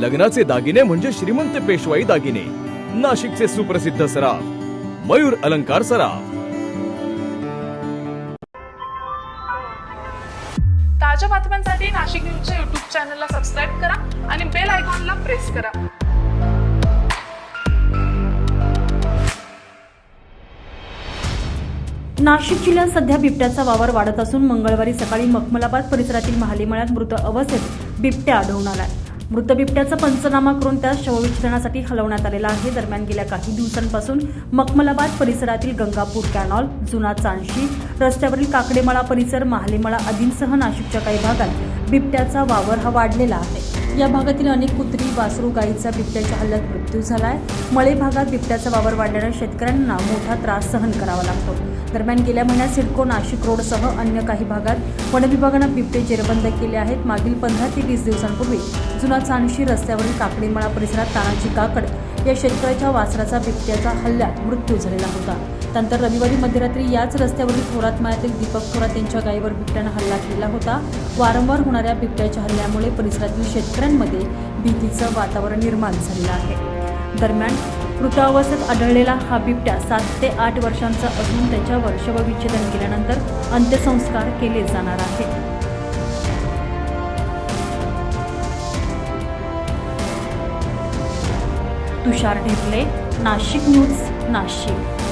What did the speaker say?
लग्नाचे दागिने म्हणजे श्रीमंत पेशवाई दागिने. नाशिकचे सुप्रसिद्ध सराफ. मयूर अलंकार सराफ. ताज्या बातम्यांसाठी नाशिक न्यूजच्या युट्यूब चॅनलला सबस्क्राईब करा आणि बेल आयकॉनला प्रेस करा. नाशिक जिल्ह्यात सध्या बिबट्याचा वावर वाढत असून मंगळवारी सकाळी मखमलाबाद परिसरातील महालीमळ्यात मृत अवस्थेत बिबट्या आढळून आलाय. मृत बिबट्याचा पंचनामा करून त्यास शवविच्छेदनासाठी हलवण्यात आलेला आहे. दरम्यान गेल्या काही दिवसांपासून मखमलाबाद परिसरातील गंगापूर कॅनॉल जुना चांशी रस्त्यावरील काकडेमळा परिसर महालीमळा आदींसह नाशिकच्या काही भागात बिबट्याचा वावर हा वाढलेला आहे. या भागातील अनेक कुत्री वासरू गायीचा बिबट्याच्या हल्ल्यात मृत्यू झाला आहे मळे भागात बिबट्याचा वावर वाढल्यानं शेतकऱ्यांना मोठा त्रास सहन करावा लागतो. दरम्यान गेल्या महिन्यात सिडको नाशिक रोडसह अन्य काही भागात वनविभागानं बिबटे जेरबंद केले आहेत. मागील पंधरा ते वीस दिवसांपूर्वी जुना चांदशी रस्त्यावरील काकडीमळा परिसरात तानाजी काकड या शेतकऱ्याच्या वासराचा बिबट्याचा हल्ल्यात मृत्यू झालेला होता. त्यानंतर रविवारी मध्यरात्री याच रस्त्यावरील थोरात मायातील दीपक थोरात यांच्या गायीवर बिबट्यानं हल्ला केला होता. वारंवार होणाऱ्या बिबट्याच्या हल्ल्यामुळे परिसरातील शेतकऱ्यांमध्ये भीतीचं वातावरण निर्माण झालेलं आहे. दरम्यान मृतावस्थेत आढळलेला हा बिबट्या सात ते आठ वर्षांचा असून त्याच्यावर शवविच्छेदन केल्यानंतर अंत्यसंस्कार केले जाणार आहे तुषार ढेपले नाशिक न्यूज नाशिक.